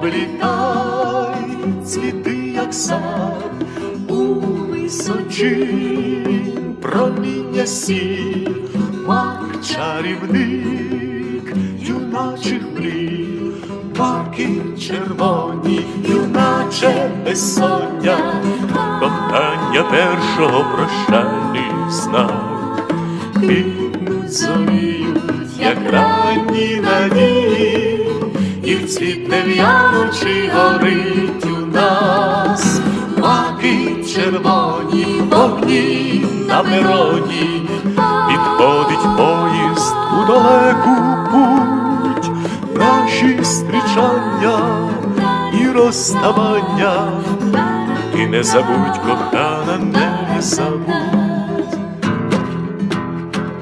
облітай цвіти, як сад, у височі проміння сі, мак чарівник, юначих мрій, парки червоні, юначе безсоння, кохання першого прощальний знак, квітнуть зоріють, як ранні надії, їх цвіт не в'янучи горить у нас, маки червоні, вогні на пероні, підходить поїзд у далеку путь, наші зустрічання і розставання, і не забудь, кохана, не забудь.